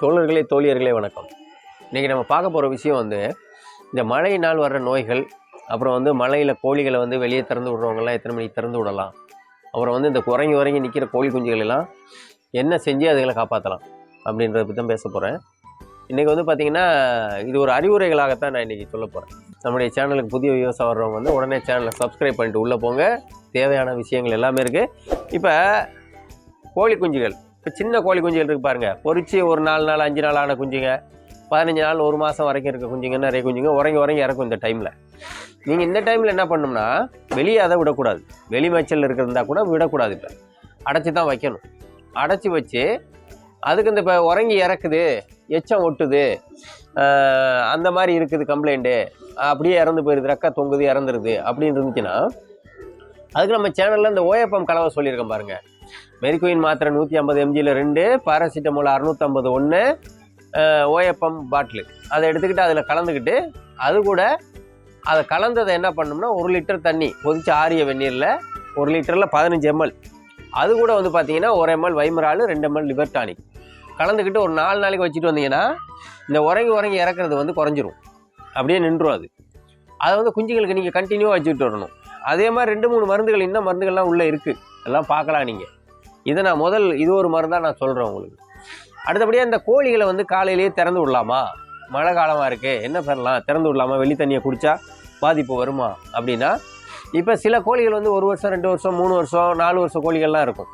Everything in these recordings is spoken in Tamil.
தோழர்களே தோழியர்களே வணக்கம். இன்றைக்கி நம்ம பார்க்க போகிற விஷயம் வந்து இந்த மழையினால் வர்ற நோய்கள் அப்புறம் வந்து மழையில் கோழிகளை வந்து வெளியே திறந்து விடுறவங்கலாம் எத்தனை மணிக்கு திறந்து விடலாம்? அப்புறம் வந்து இந்த குரங்கி உறங்கி நிற்கிற கோழி குஞ்சுகள் எல்லாம் என்ன செஞ்சு அதுகளை காப்பாற்றலாம் அப்படின்றத பற்றி தான் பேச போகிறேன் இன்றைக்கி வந்து பார்த்திங்கன்னா இது ஒரு அறிவுரைகளாகத்தான் நான் இன்றைக்கி சொல்ல போகிறேன் நம்முடைய சேனலுக்கு புதிய விவசாயம் வர்றவங்க வந்து உடனே சேனலை சப்ஸ்கிரைப் பண்ணிட்டு உள்ளே போங்க. தேவையான விஷயங்கள் எல்லாமே இருக்குது இப்போ கோழி குஞ்சுகள் இப்போ சின்ன கோழி குஞ்சுகள் இருக்கு பாருங்க. பொறிச்சு ஒரு நாலு நாள் அஞ்சு நாள் ஆன குஞ்சுங்க. பதினஞ்சு நாள் ஒரு மாதம் வரைக்கும் இருக்க குஞ்சுங்க நிறைய குஞ்சுங்க. உறங்கி உறங்கி இறக்கும் இந்த டைமில் நீங்கள் இந்த டைமில் என்ன பண்ணோம்னா வெளியே அதை விடக்கூடாது. வெளி மேய்ச்சல் இருக்கிறதா கூட விடக்கூடாது இப்போ. அடைச்சி தான் வைக்கணும். அடைச்சி வச்சு அதுக்கு இந்த இப்போ உறங்கி இறக்குது எச்சம் ஒட்டுது அந்த மாதிரி இருக்குது கம்ப்ளைண்ட்டு அப்படியே இறந்து போயிருது ரெக்கா தொங்குது இறந்துருது அப்படின்னு இருந்துச்சுன்னா அதுக்கு நம்ம சேனலில் இந்த ஓஎஃப்எம் கலவை சொல்லியிருக்கேன் பாருங்கள் மெரிக்குயின் மாத்திரை நூற்றி ஐம்பது எம்ஜியில் ரெண்டு பாராசிட்டமால் அறுநூற்றம்பது ஒன்று ஓஎப்எம் பாட்டிலு. அதை எடுத்துக்கிட்டு அதில் கலந்துக்கிட்டு அது கூட அதை கலந்ததை என்ன பண்ணோம்னா ஒரு லிட்டர் தண்ணி கொதிச்சு ஆரிய வெந்நீரில் ஒரு லிட்டரில் பதினஞ்சு எம்எல் அது கூட வந்து பார்த்தீங்கன்னா ஒரு எம்எல் வைமரால் ரெண்டு எம்எல் லிவர் டானிக் கலந்துக்கிட்டு ஒரு நாலு நாளைக்கு வச்சுட்டு வந்தீங்கன்னா இந்த உறங்கி உறங்கி இறக்குறது வந்து குறைஞ்சிரும். அப்படியே நின்றும் அது. அதை வந்து குஞ்சுகளுக்கு நீங்கள் கண்டினியூவாக வச்சுட்டு வரணும். அதே மாதிரி ரெண்டு மூணு மருந்துகள் இன்னும் மருந்துகள்லாம் உள்ளே இருக்குது எல்லாம் பார்க்கலாம் நீங்கள் இதை நான் முதல் இது ஒரு மருந்தாக நான் சொல்கிறேன் உங்களுக்கு. அடுத்தபடியாக இந்த கோழிகளை வந்து காலையிலேயே திறந்து விடலாமா? மழை காலமாக இருக்குது என்ன பண்ணலாம்? திறந்து விடலாமா? வெளி தண்ணியை குடித்தா பாதிப்பு வருமா? அப்படின்னா இப்போ சில கோழிகள் வந்து ஒரு வருஷம் ரெண்டு வருஷம் மூணு வருஷம் நாலு வருஷம் கோழிகள்லாம் இருக்கும்.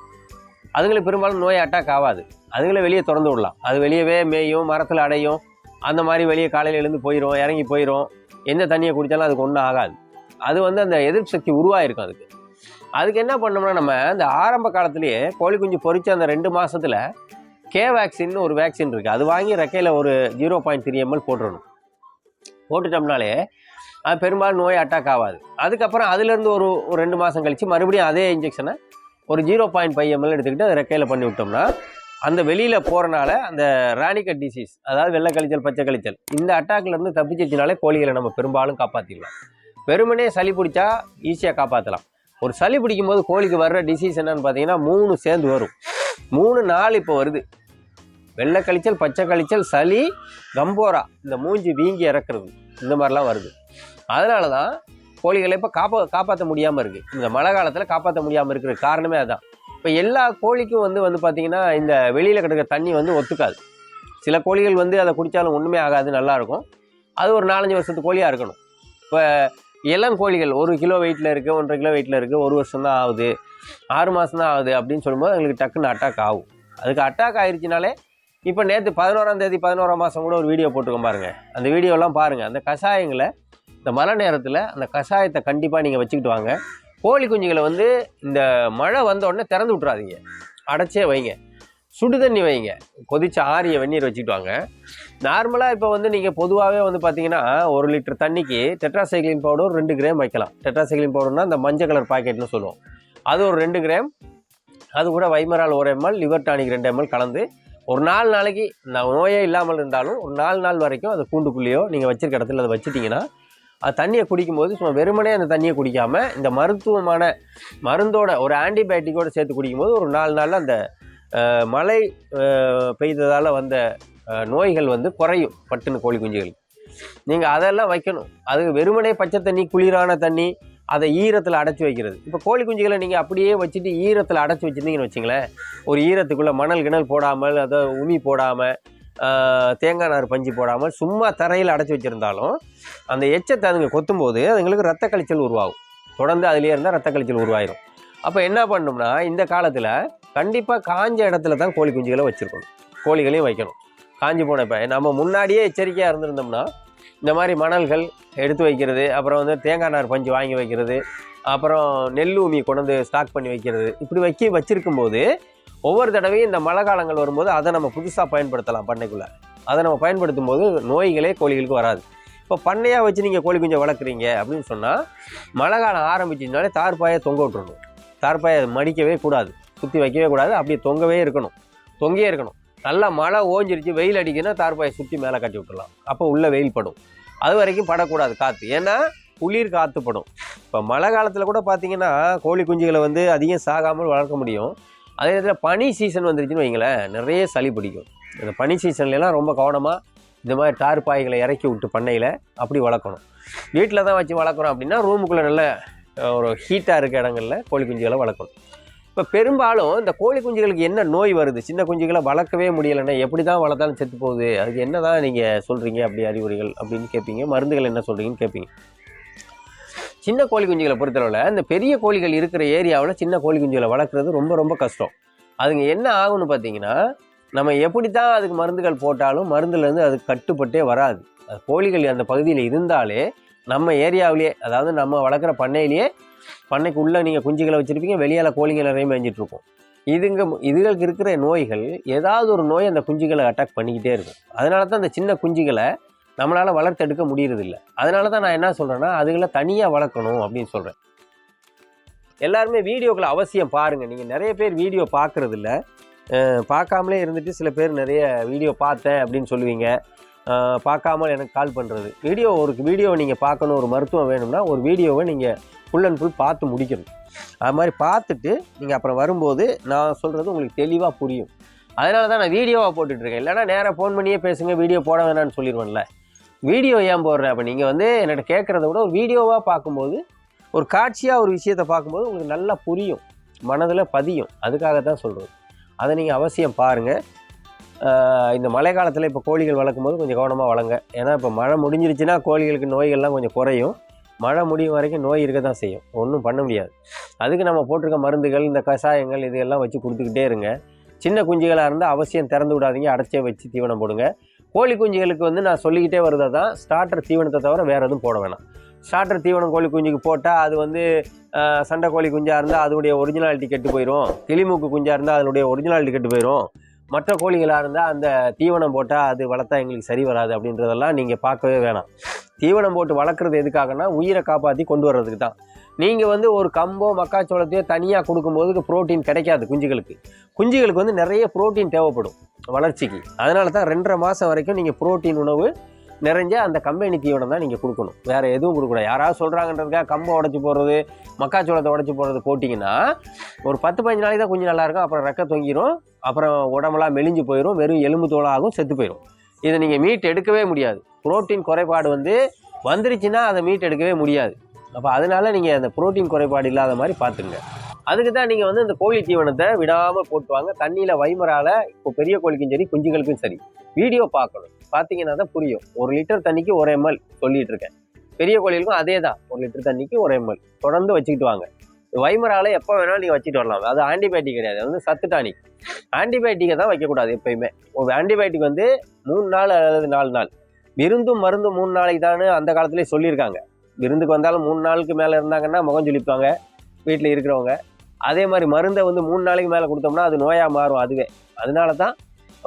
அதுங்களுக்கு பெரும்பாலும் நோய் அட்டாக் ஆகாது. அதுங்களை வெளியே திறந்து விடலாம். அது வெளியவே மேயும் மரத்தில் அடையும். அந்த மாதிரி வெளியே காலையில் எழுந்து போயிடும் இறங்கி போயிடும் எந்த தண்ணியை குடித்தாலும் அதுக்கு ஒன்றும் ஆகாது. அது வந்து அந்த எதிர்ப்பு சக்தி உருவாயிருக்கும் அதுக்கு. அதுக்கு என்ன பண்ணோம்னா நம்ம இந்த ஆரம்ப காலத்திலேயே கோழி குஞ்சு பொறிச்ச அந்த ரெண்டு மாதத்தில் கே வேக்சின்னு ஒரு வேக்சின் இருக்குது அது வாங்கி ரெக்கையில் ஒரு ஜீரோ பாயிண்ட் த்ரீ எம்எல் போட்டுடணும் போட்டுட்டோம்னாலே அது பெரும்பாலும் நோய் அட்டாக் ஆகாது. அதுக்கப்புறம் அதுலேருந்து ஒரு ஒரு ரெண்டு மாதம் கழித்து மறுபடியும் அதே இன்ஜெக்ஷனை ஒரு ஜீரோ பாயிண்ட் ஃபைவ் எம்எல் எடுத்துக்கிட்டு அதை ரெக்கையில் பண்ணி விட்டோம்னா அந்த வெளியில் போகிறனால அந்த ராணிக்கட் டிசீஸ் அதாவது வெள்ளை கழிச்சல் பச்சை கழிச்சல் இந்த அட்டாக்லேருந்து தப்பிச்சிச்சினாலே கோழிகளை நம்ம பெரும்பாலும் காப்பாற்றிடலாம் வெறுமனே சளி பிடிச்சா ஈஸியாக காப்பாற்றலாம் ஒரு சளி பிடிக்கும் போது கோழிக்கு வர்ற டிசீஸ் என்னன்னு பார்த்தீங்கன்னா மூணு சேர்ந்து வரும். மூணு நாள் இப்போ வருது. வெள்ளை கழிச்சல் பச்சை கழிச்சல் சளி கம்போரா. இந்த மூஞ்சி வீங்கி இறக்குறது. இந்த மாதிரிலாம் வருது. அதனால தான் கோழிகளை இப்போ காப்பா காப்பாற்ற முடியாமல் இருக்குது இந்த மழை காலத்தில் காப்பாற்ற முடியாமல் இருக்கிற காரணமே அதுதான் இப்போ எல்லா கோழிக்கும் வந்து வந்து பார்த்திங்கன்னா இந்த வெளியில் கிடக்கிற தண்ணி வந்து ஒத்துக்காது. சில கோழிகள் வந்து அதை குடித்தாலும் ஒன்றுமே ஆகாது நல்லாயிருக்கும் அது ஒரு நாலஞ்சு வருஷத்து கோழியாக இருக்கணும். இப்போ எல்லாம் கோழிகள் ஒரு கிலோ வெயிட்டில் இருக்குது ஒன்றரை கிலோ வெயிட்டில் இருக்குது ஒரு வருஷம் தான் ஆகுது ஆறு மாதம் தான் ஆகுது அப்படின்னு சொல்லும்போது எங்களுக்கு டக்குன்னு அட்டாக் ஆகும். அதுக்கு அட்டாக் ஆயிடுச்சுனாலே இப்போ நேற்று பதினோராம் தேதி பதினோராம் மாதம் கூட ஒரு வீடியோ போட்டுக்கோம் பாருங்கள் அந்த வீடியோலாம் பாருங்கள் அந்த கஷாயங்களை இந்த மழை நேரத்தில் அந்த கஷாயத்தை கண்டிப்பாக நீங்கள் வச்சுக்கிட்டு வாங்க. கோழி குஞ்சுகளை வந்து இந்த மழை வந்த உடனே திறந்து விட்றாதீங்க அடைச்சே வைங்க. சுடு தண்ணி வைங்க. கொதிச்ச ஆரிய வெந்நீர் வச்சுக்கிட்டு வாங்க. நார்மலாக இப்போ வந்து நீங்கள் பொதுவாகவே வந்து பார்த்தீங்கன்னா ஒரு லிட்டர் தண்ணிக்கு டெட்ராசைக்ளின் பவுடர் ரெண்டு கிராம் வைக்கலாம். டெட்ராசைக்ளின் பவுடர்னா அந்த மஞ்சள் கலர் பாக்கெட்னு சொல்லுவோம். அது ஒரு ரெண்டு கிராம். அது கூட வைமரால் ஒரு எம்எல் லிவர் டானிக் ரெண்டு எம்எல் கலந்து ஒரு நாலு நாளைக்கு நோயே இல்லாமல் இருந்தாலும் ஒரு நாலு நாள் வரைக்கும் அது கூண்டுக்குள்ளேயோ நீங்கள் வச்சிருக்க இடத்துல அதை வச்சுட்டிங்கன்னா அது தண்ணியை குடிக்கும்போது சும்மா வெறுமனே அந்த தண்ணியை குடிக்காமல் இந்த மருத்துவமான மருந்தோட ஒரு ஆன்டிபயோட்டிக்கோடு சேர்த்து குடிக்கும்போது ஒரு நாலு நாளில் அந்த மழை பெய்ததால் வந்த நோய்கள் வந்து குறையும் பட்டுன்னு கோழி குஞ்சுகளுக்கு. நீங்கள் அதெல்லாம் வைக்கணும். அது வெறுமனே பச்சை தண்ணி குளிரான தண்ணி அதை ஈரத்தில் அடைச்சி வைக்கிறது. இப்போ கோழி குஞ்சுகளை நீங்கள் அப்படியே வச்சுட்டு ஈரத்தில் அடைச்சி வச்சுருந்தீங்கன்னு வச்சுங்களேன் ஒரு ஈரத்துக்குள்ளே மணல் கிணல் போடாமல் அதை உமி போடாமல் தேங்காய் நார் பஞ்சு போடாமல் சும்மா தரையில் அடைச்சி வச்சுருந்தாலும் அந்த எச்சத்தை அதுங்க கொத்தும்போது அதுங்களுக்கு ரத்த கழிச்சல் உருவாகும். தொடர்ந்து அதுலேயே இருந்தால் ரத்த கழிச்சல் உருவாயிரும். அப்போ என்ன பண்ணோம்னா இந்த காலத்தில் கண்டிப்பாக காஞ்ச இடத்துல தான் கோழி குஞ்சுகளை வச்சுருக்கணும். கோழிகளையும் வைக்கணும். காஞ்சி போன இப்போ நம்ம முன்னாடியே எச்சரிக்கையாக இருந்திருந்தோம்னா இந்த மாதிரி மணல்கள் எடுத்து வைக்கிறது அப்புறம் வந்து தேங்காய் நார் பஞ்சு வாங்கி வைக்கிறது அப்புறம் நெல் கொண்டு வந்து ஸ்டாக் பண்ணி வைக்கிறது இப்படி வைக்க வச்சுருக்கும் போது ஒவ்வொரு தடவையும் இந்த மழை காலங்கள் வரும்போது அதை நம்ம புதுசாக பயன்படுத்தலாம் பண்ணைக்குள்ளே. அதை நம்ம பயன்படுத்தும் போது நோய்களே கோழிகளுக்கு வராது. இப்போ பண்ணையாக வச்சு நீங்கள் கோழி குஞ்சை வளர்க்குறீங்க அப்படின்னு சொன்னால் மழை காலம் ஆரம்பிச்சினாலே தார்பாயை தொங்க விட்டுறணும். தார்பாயை மடிக்கவே கூடாது. சுற்றி வைக்கவே கூடாது. அப்படியே தொங்கவே இருக்கணும். தொங்கியே இருக்கணும். நல்லா மழை ஓஞ்சிருச்சு வெயில் அடிக்குன்னா தார்பாயை சுற்றி மேலே கட்டி விட்டுலாம் அப்போ உள்ளே வெயில் படும். அது வரைக்கும் படக்கூடாது காற்று ஏன்னா குளிர் காற்று படும் இப்போ மழை காலத்தில் கூட பார்த்தீங்கன்னா கோழி குஞ்சுகளை வந்து அதிகம் சாகாமல் வளர்க்க முடியும். அதே நேரத்தில் பனி சீசன் வந்துருச்சுன்னு வைங்களேன் நிறைய சளி பிடிக்கும். இந்த பனி சீசன்லலாம் ரொம்ப கவனமாக இந்த மாதிரி தார் பாய்களை இறக்கி விட்டு பண்ணையில் அப்படி வளர்க்கணும். வீட்டில் தான் வச்சு வளர்க்குறோம் அப்படின்னா ரூமுக்குள்ளே நல்ல ஒரு ஹீட்டாக இருக்க இடங்களில் கோழி குஞ்சுகளை வளர்க்கணும். இப்போ பெரும்பாலும் இந்த கோழி குஞ்சுகளுக்கு என்ன நோய் வருது? சின்ன குஞ்சுகளை வளர்க்கவே முடியலைன்னா எப்படி தான் வளர்த்தாலும் செத்து போகுது? அதுக்கு என்ன தான் நீங்கள் சொல்கிறீங்க அப்படி அறிகுறிகள் அப்படின்னு கேட்பீங்க. மருந்துகள் என்ன சொல்கிறீங்கன்னு கேட்பீங்க. சின்ன கோழி குஞ்சுகளை பொறுத்தளவில் இந்த பெரிய கோழிகள் இருக்கிற ஏரியாவில் சின்ன கோழி குஞ்சுகளை வளர்க்குறது ரொம்ப ரொம்ப கஷ்டம். அதுங்க என்ன ஆகும்னு பார்த்தீங்கன்னா நம்ம எப்படி தான் அதுக்கு மருந்துகள் போட்டாலும் மருந்துலேருந்து அது கட்டுப்பட்டே வராது. அது கோழிகள் அந்த பகுதியில் இருந்தாலே நம்ம ஏரியாவிலேயே அதாவது நம்ம வளர்க்குற பண்ணையிலேயே பண்ணைக்கு உள்ளே நீங்கள் குஞ்சுகளை வச்சுருப்பீங்க வெளியால் கோழிகள் நிறைய மேய்ஞ்சிட்ருக்கும். இதுங்க இதுகளுக்கு இருக்கிற நோய்கள் ஏதாவது ஒரு நோய் அந்த குஞ்சுகளை அட்டாக் பண்ணிக்கிட்டே இருக்கும். அதனால தான் அந்த சின்ன குஞ்சுகளை நம்மளால் வளர்த்தெடுக்க முடியறதில்ல. அதனால தான் நான் என்ன சொல்கிறேன்னா அதுகளை தனியாக வளர்க்கணும் அப்படின்னு சொல்கிறேன் எல்லாருமே வீடியோக்களை அவசியம் பாருங்கள் நீங்கள் நிறைய பேர் வீடியோ பார்க்குறதில்ல பார்க்காமலே இருந்துட்டு சில பேர் நிறைய வீடியோ பார்த்தேன் அப்படின்னு சொல்லுவீங்க. பார்க்காமல் பார்க்காம எனக்கு கால் பண்ணுறது வீடியோ ஒரு வீடியோ நீங்கள் பார்க்கணும் ஒரு மருத்துவம் வேணும்னா ஒரு வீடியோவை நீங்கள் ஃபுல் அண்ட் ஃபுல் பார்த்து முடிக்கணும். அது மாதிரி பார்த்துட்டு நீங்கள் அப்புறம் வரும்போது நான் சொல்கிறது உங்களுக்கு தெளிவாக புரியும். அதனால தான் நான் வீடியோவாக போட்டுட்ருக்கேன் இல்லைனா நேராக ஃபோன் பண்ணியே பேசுங்க வீடியோ போட வேணாம்னு சொல்லிடுவேன்ல வீடியோ ஏன் போடுறேன் அப்போ நீங்கள் வந்து என்கிட்ட கேட்குறத விட ஒரு வீடியோவாக பார்க்கும்போது ஒரு காட்சியாக ஒரு விஷயத்தை பார்க்கும்போது உங்களுக்கு நல்லா புரியும். மனதில் பதியும். அதுக்காக தான் சொல்கிறது அதை நீங்கள் அவசியம் பாருங்கள் இந்த மழை காலத்தில் இப்போ கோழிகள் வளர்க்கும் போது கொஞ்சம் கவனமாக வளங்க. ஏன்னா இப்போ மழை முடிஞ்சிருச்சுன்னா கோழிகளுக்கு நோய்கள்லாம் கொஞ்சம் குறையும். மழை முடியும் வரைக்கும் நோய் இருக்க தான் செய்யும். ஒன்றும் பண்ண முடியாது. அதுக்கு நம்ம போட்டிருக்க மருந்துகள் இந்த கஷாயங்கள் இதையெல்லாம் வச்சு கொடுத்துக்கிட்டே இருங்க. சின்ன குஞ்சுகளாக இருந்தால் அவசியம் திறந்து விடாதீங்க. அடைச்சே வச்சு தீவனம் போடுங்க. கோழி குஞ்சுகளுக்கு வந்து நான் சொல்லிக்கிட்டே வரதை தான் ஸ்டார்டர் தீவனத்தை தவிர வேறு எதுவும் போட வேணாம். ஸ்டார்டர் தீவனம் கோழி குஞ்சுக்கு போட்டால் அது வந்து சண்டை கோழி குஞ்சாக இருந்தால் அதனுடைய ஒரிஜினாலிட்டி கெட்டு போயிடும் கிளிமூக்கு குஞ்சாக இருந்தால் அதனுடைய ஒரிஜினாலிட்டி கெட்டு போயிடும் மற்ற கோழிகளாக இருந்தால் அந்த தீவனம் போட்டால் அது வளர்த்தா எங்களுக்கு சரி வராது அப்படின்றதெல்லாம் நீங்கள் பார்க்கவே வேணாம். தீவனம் போட்டு வளர்க்குறது எதுக்காகனா உயிரை காப்பாற்றி கொண்டு வர்றதுக்கு தான். நீங்கள் வந்து ஒரு கம்போ மக்காச்சோளத்தையோ தனியாக கொடுக்கும்போது புரோட்டீன் கிடைக்காது குஞ்சுகளுக்கு. குஞ்சுகளுக்கு வந்து நிறைய ப்ரோட்டீன் தேவைப்படும் வளர்ச்சிக்கு. அதனால தான் ரெண்டரை மாதம் வரைக்கும் நீங்கள் புரோட்டீன் உணவு நிறைஞ்ச அந்த கம்பெனி தீவனம் தான் நீங்கள் கொடுக்கணும். வேறு எதுவும் கொடுக்கக்கூடாது. யாராவது சொல்கிறாங்கன்றதுக்காக கம்பை உடச்சி போடுறது மக்காச்சோளத்தை உடச்சி போடுறது போட்டிங்கன்னா ஒரு பத்து பதினஞ்சு நாளைக்கு தான் கொஞ்சம் நல்லாயிருக்கும் அப்புறம் ரெக்க தொங்கிரும். அப்புறம் உடம்புலாம் மெலிஞ்சு போயிடும் வெறும் எலும்பு தோலாகும் செத்து போயிடும் இதை நீங்கள் மீட் எடுக்கவே முடியாது. புரோட்டீன் குறைபாடு வந்து வந்துருச்சுன்னா அதை மீட் எடுக்கவே முடியாது. அப்போ அதனால் நீங்கள் அந்த புரோட்டீன் குறைபாடு இல்லாத மாதிரி பார்த்துங்க அதுக்கு தான் நீங்கள் வந்து இந்த கோழி தீவனத்தை விடாமல் போட்டுவாங்க. தண்ணியில் வைமரால் இப்போ பெரிய கோழிக்கும் சரி குஞ்சுகளுக்கும் சரி வீடியோ பார்க்கணும். பார்த்தீங்கன்னா தான் புரியும். ஒரு லிட்டர் தண்ணிக்கு ஒரு எம்எல் சொல்லிட்டு இருக்கேன் பெரிய கோழிகளுக்கும் அதே தான் ஒரு லிட்டர் தண்ணிக்கு ஒரு எம்எல். தொடர்ந்து வச்சுக்கிட்டு வாங்க. வைமரால எப்போ வேணாலும் நீங்கள் வச்சுட்டு வரலாம். அது ஆன்டிபயோட்டிக் கிடையாது. அது வந்து சத்து டானிக் ஆன்டிபயோட்டிக்கை தான் வைக்கக்கூடாது எப்பயுமே. ஒரு ஆன்டிபயோட்டிக் வந்து மூணு நாள் அல்லது நாலு நாள். விருந்தும் மருந்தும் மூணு நாளைக்கு தானே அந்த காலத்துலேயே சொல்லியிருக்காங்க. விருந்துக்கு வந்தாலும் மூணு நாளுக்கு மேலே இருந்தாங்கன்னா முகம் சொல்லிப்பாங்க வீட்டில் இருக்கிறவங்க. அதே மாதிரி மருந்தை வந்து மூணு நாளைக்கு மேலே கொடுத்தோம்னா அது நோயாக மாறும் அதுவே. அதனால தான்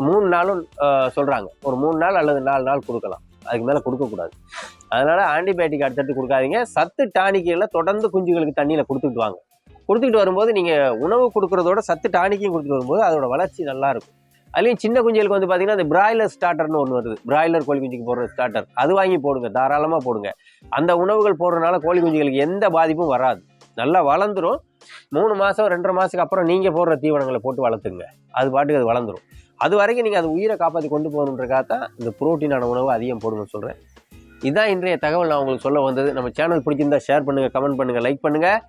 மூணு நாளும் சொல்கிறாங்க ஒரு மூணு நாள் அல்லது நாலு நாள் கொடுக்கலாம். அதுக்கு மேலே கொடுக்கக்கூடாது அதனால் ஆன்டிபயோட்டிக் அடுத்தடுத்து கொடுக்காதீங்க. சத்து டானிக்கில் தொடர்ந்து குஞ்சுகளுக்கு தண்ணியில் கொடுத்துட்டு வாங்க. கொடுத்துக்கிட்டு வரும்போது நீங்கள் உணவு கொடுக்குறதோட சத்து டானிக்கையும் கொடுத்துட்டு வரும்போது அதோட வளர்ச்சி நல்லா இருக்கும். அதுலேயும் சின்ன குஞ்சுகளுக்கு வந்து பார்த்தீங்கன்னா அந்த பிராய்லர் ஸ்டார்டர்னு ஒன்று வருது. பிராய்லர் கோழி குஞ்சுக்கு போடுற ஸ்டார்டர். அது வாங்கி போடுங்க. தாராளமாக போடுங்க. அந்த உணவுகள் போடுறதுனால கோழி குஞ்சுகளுக்கு எந்த பாதிப்பும் வராது. நல்லா வளர்ந்துரும். மூணு மாதம் ரெண்டரை மாதத்துக்கு அப்புறம் நீங்கள் போடுற தீவனங்களை போட்டு வளர்த்துங்க. அது பாட்டுக்கு அது வளர்ந்துரும். அது வரைக்கும் நீங்கள் அது உயிரை காப்பாற்றி கொண்டு போகணுன்றக்காக தான் இந்த புரோட்டீனான உணவு அதிகம் போடணும்னு சொல்கிறேன் இதுதான் இன்றைய தகவல் நான் உங்களுக்கு சொல்ல வந்தது. நம்ம சேனல் பிடிச்சிருந்தா ஷேர் பண்ணுங்கள் கமெண்ட் பண்ணுங்கள் லைக் பண்ணுங்கள்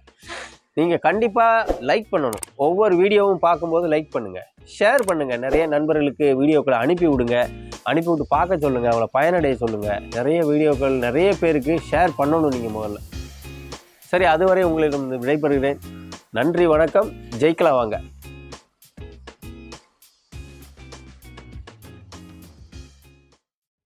நீங்கள் கண்டிப்பாக லைக் பண்ணணும். ஒவ்வொரு வீடியோவும் பார்க்கும்போது லைக் பண்ணுங்கள் ஷேர் பண்ணுங்கள் நிறைய நண்பர்களுக்கு வீடியோக்களை அனுப்பி விடுங்க. அனுப்பி விட்டு பார்க்க சொல்லுங்கள் அவளை பயனடைய சொல்லுங்கள் நிறைய வீடியோக்கள் நிறைய பேருக்கு ஷேர் பண்ணணும் நீங்கள் முதல்ல. சரி அதுவரை உங்களிடம் விடைபெறுகிறேன். நன்றி வணக்கம். ஜெயிக்கலாம் வாங்க.